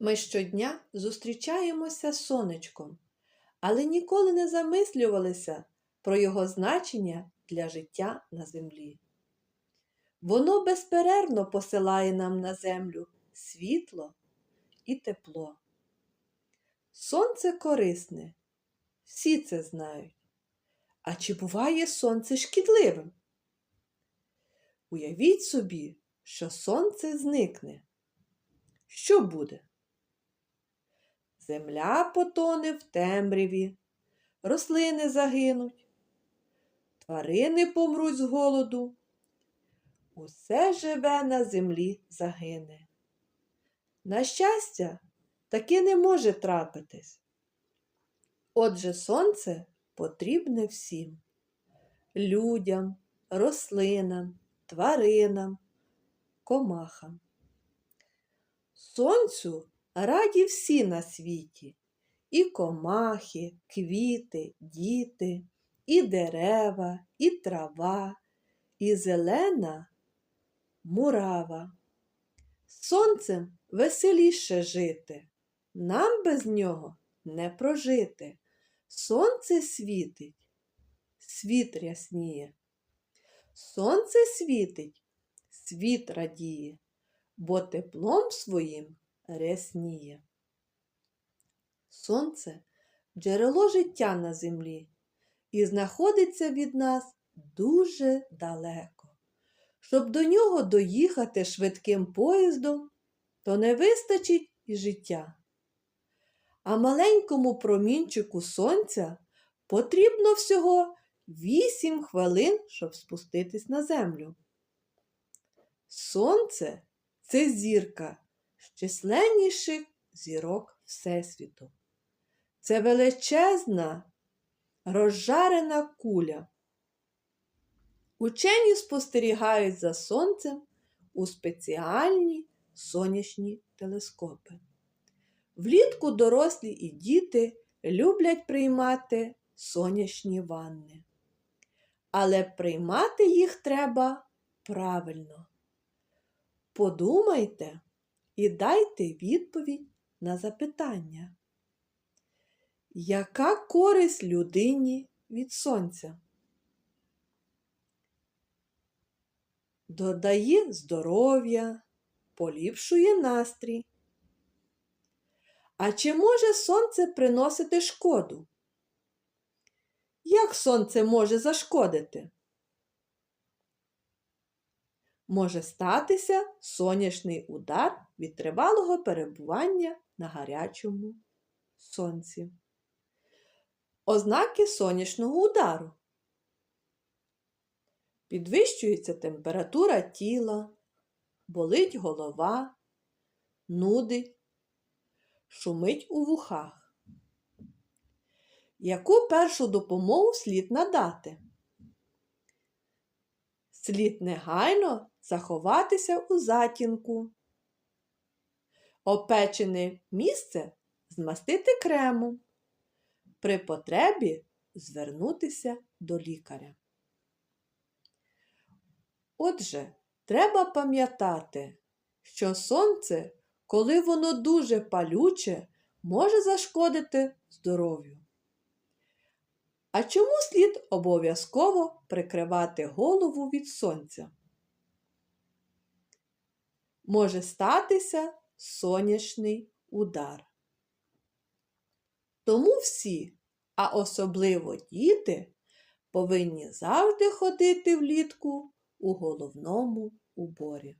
Ми щодня зустрічаємося з сонечком, але ніколи не замислювалися про його значення для життя на землі. Воно безперервно посилає нам на землю світло і тепло. Сонце корисне, всі це знають. А чи буває сонце шкідливим? Уявіть собі, що сонце зникне. Що буде? Земля потоне в темряві, рослини загинуть, тварини помруть з голоду. Усе живе на землі загине. На щастя, таки не може трапитись. Отже, сонце потрібне всім людям, рослинам, тваринам, комахам. Сонцю раді всі на світі, і комахи, квіти, діти, і дерева, і трава, і зелена мурава. Сонцем веселіше жити, нам без нього не прожити. Сонце світить, світ рясніє. Сонце світить, світ радіє, бо теплом своїм рясніє. Сонце джерело життя на землі і знаходиться від нас дуже далеко. Щоб до нього доїхати швидким поїздом, то не вистачить і життя. А маленькому промінчику сонця потрібно всього 8 хвилин, щоб спуститись на землю. Сонце це зірка численніших зірок Всесвіту. Це величезна розжарена куля. Учені спостерігають за сонцем у спеціальні сонячні телескопи. Влітку дорослі і діти люблять приймати сонячні ванни. Але приймати їх треба правильно. Подумайте і дайте відповідь на запитання. Яка користь людині від сонця? Додає здоров'я, поліпшує настрій. А чи може сонце приносити шкоду? Як сонце може зашкодити? Може статися сонячний удар від тривалого перебування на гарячому сонці. Ознаки сонячного удару. Підвищується температура тіла, болить голова, нудить, шумить у вухах. Яку першу допомогу слід надати? Слід негайно заховатися у затінку. Опечене місце змастити кремом. При потребі звернутися до лікаря. Отже, треба пам'ятати, що сонце, коли воно дуже палюче, може зашкодити здоров'ю. А чому слід обов'язково прикривати голову від сонця? Може статися сонячний удар. Тому всі, а особливо діти, повинні завжди ходити влітку у головному уборі.